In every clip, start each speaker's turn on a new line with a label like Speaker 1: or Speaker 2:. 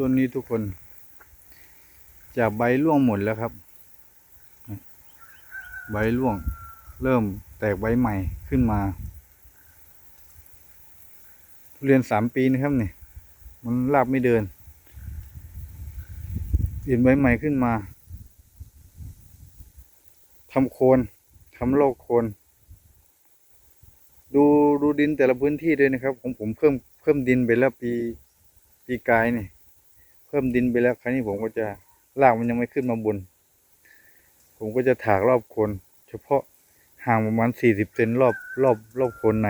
Speaker 1: ต้นนี้ทุกคน จากใบร่วงหมดแล้วครับ ใบร่วงเริ่มแตกใบใหม่ขึ้นมาทุเรียนสามปีนะครับเนี่ยมันรากไม่เดินเปลี่ยนใบใหม่ขึ้นมาทำโคนทำโรคโคน ดูดูดินแต่ละพื้นที่ด้วยนะครับ ของผมเพิ่มเพิ่มดินไปแล้วปีปีกายเนี่ย พิ่มดินไปแล้วครั้นี้ผมก็จะรากมันยังไม่ขึ้นมาบน ผมก็จะถากรอบโคน เฉพาะห่างประมาณสี่สิบเซนรอบรอบรอบโคนใน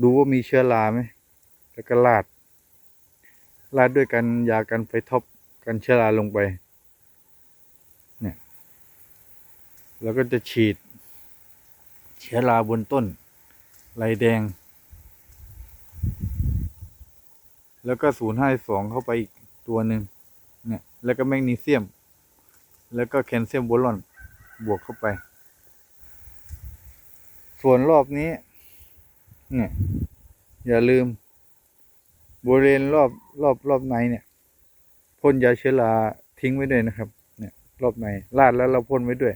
Speaker 1: ดูว่ามีเชื้อราไหมแล้วก็ลาดลาดด้วยกันยากันไฟท็อปกันเชื้อราลงไปเนี่ยแล้วก็จะฉีด เชื้อราบนต้นลายแดง แล้วก็ศูนย์ห้าสองเข้าไปอีกตัวหนึ่งเนี่ย แล้วก็แมกนีเซียม แล้วก็แคลเซียมโบรอน บวกเข้าไป ส่วนรอบนี้ เนี่ย อย่าลืม บริเวณรอบรอบรอบในเนี่ยพ่นยาเชื้อราทิ้งไว้ด้วยนะครับ เนี่ย รอบในลาดแล้วเราพ่นไว้ด้วย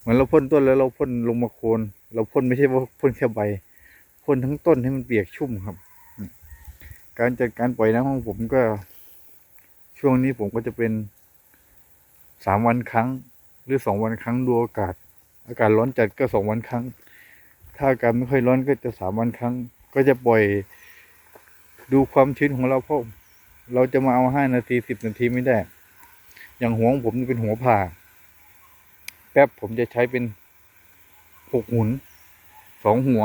Speaker 1: เหมือนเราพ่นต้นแล้วเราพ่นลงมาโคน เราพ่นไม่ใช่ว่าพ่นแค่ใบพ่นทั้งต้นให้มันเปียกชุ่มครับ การจัดการปล่อยน้ำของผมก็ ช่วงนี้ผมก็จะเป็นสามวันครั้ง หรือสองวันครั้งดูอากาศ อากาศร้อนจัดก็สองวันครั้ง ถ้าอากาศไม่ค่อยร้อนก็จะสามวันครั้ง ก็จะปล่อยดูความชื้นของเราเพราะเราจะมาเอาห้านาทีสิบนาทีไม่ได้ อย่างหัวของผมเป็นหัวผ่า แป๊บผมจะใช้เป็นหกหุนสองหัว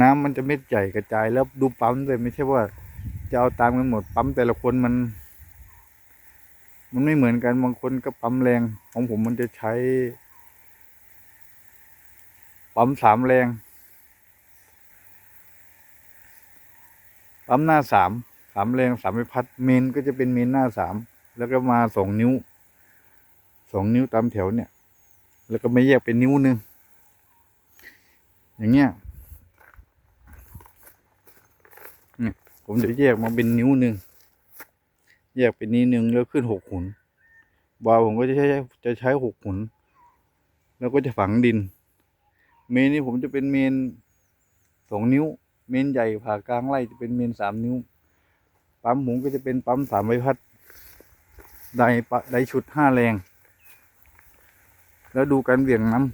Speaker 1: น้ำมันจะเม็ดใหญ่กระจายแล้วดูปั๊มด้วยไม่ใช่ว่า จะเอาตามกันหมดปั๊มแต่ละคนมัน มันไม่เหมือนกันบางคนก็ปั๊มแรง ของผมมันจะใช้ ปั๊มสามแรง ปั๊มหน้าสามสามแรงสามใบพัดเมนก็จะเป็นเมนหน้าสามแล้วก็มาสองนิ้วสองนิ้วตามแถวเนี่ย แล้วก็ไม่แยกเป็นนิ้วหนึ่งอย่างเงี้ย ผมจะแยกมาเป็นนิ้วหนึ่งแยกเป็นนิ้วหนึ่งแล้วขึ้นหกหุนบาวผมก็จะใช้จะใช้หกหุน แล้วก็จะฝังดิน เมนนี่ผมจะเป็นเมนสองนิ้ว เมนใหญ่ผ่ากลางไร่จะเป็นเมนสามนิ้ว ปั๊มผมก็จะเป็นปั๊มสามใบพัดไดปะไดชุดห้าแรง แล้วดูการเหวี่ยงน้ำ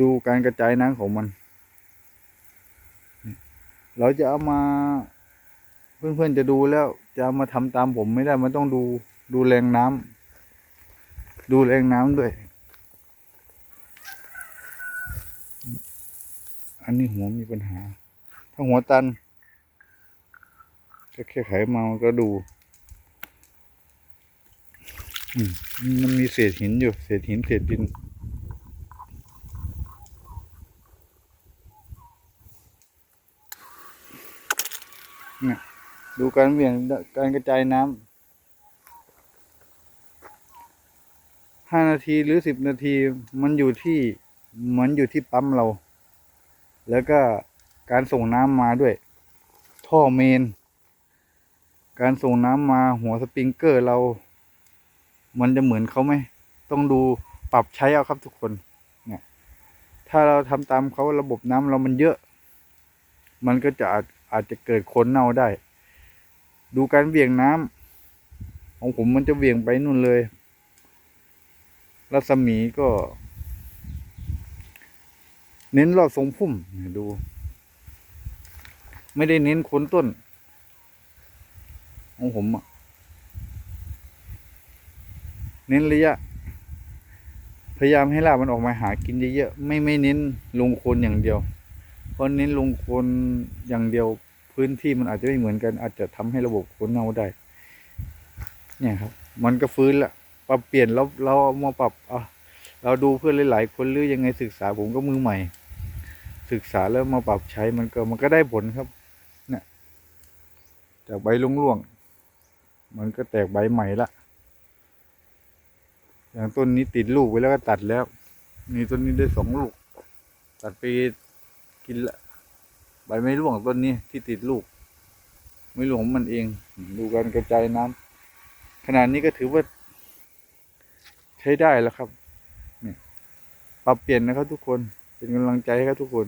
Speaker 1: ดูการกระจายน้ำของมัน เราจะเอามา เพื่อนๆจะดูแล้ว จะามาทำตามผมไม่ได้ มันต้องดูดูแรงน้ำดูแรงน้ำด้วย อันนี้หัวมีปัญหา ถ้าหัวตัน ก็แค่ไขมามันก็ดูอืมมันมีเศษหินอยู่ เศษหินเศษดิน ดูการเหวี่ยงการกระจายน้ำห้านาทีหรือสิบนาทีมันอยู่ที่เหมันอยู่ที่ปั๊มเรา แล้วก็การส่งน้ำมาด้วย ท่อเมน การส่งน้ำมาหัวสปริงเกอร์เรา มันจะเหมือนเขาไหม ต้องดูปรับใช้เอาครับทุกคน เนี่ย ถ้าเราทำตามเขาระบบน้ำเรามันเยอะ มันก็จะอาจอาจจะเกิดคนเน่าได้ ดูการเบี่ยงน้ำของผมมันจะเบี่ยงไปนู่นเลย รัศมีก็ เน้นรอบทรงพุ่มดู ไม่ได้เน้นโคนต้น ของผมอะเน้นระยะ พยายามให้รากมันออกมาหากินเยอะๆไม่ไม่เน้นลงโคนอย่างเดียว เพราะเน้นลงโคนอย่างเดียว พื้นที่มันอาจจะไม่เหมือนกัน อาจจะทำให้ระบบโคนเน่าได้ เนี่ยครับ มันก็ฟื้นละปรับเปลี่ยนแล้วเราเอามาปรับอะเราดูเพื่อนหลายๆคนหรือยังไงศึกษาผมก็มือใหม่ ศึกษาแล้วมาปรับใช้มันก็มันก็ได้ผลครับเนี่ยจากใบร่วงๆมันก็แตกใบใหม่ละอย่างต้นนี้ติดลูกไว้แล้วก็ตัดแล้ว นี่ต้นนี้ได้สองลูก ตัดไปกินละ ใบไม้ร่วงต้นนี้ที่ติดลูก ไม่ร่วงของมันเอง ดูการกระจายน้ำขนาดนี้ก็ถือว่า ใช้ได้แล้วครับ ปรับเปลี่ยนนะครับทุกคน เป็นกำลังใจให้ครับทุกคน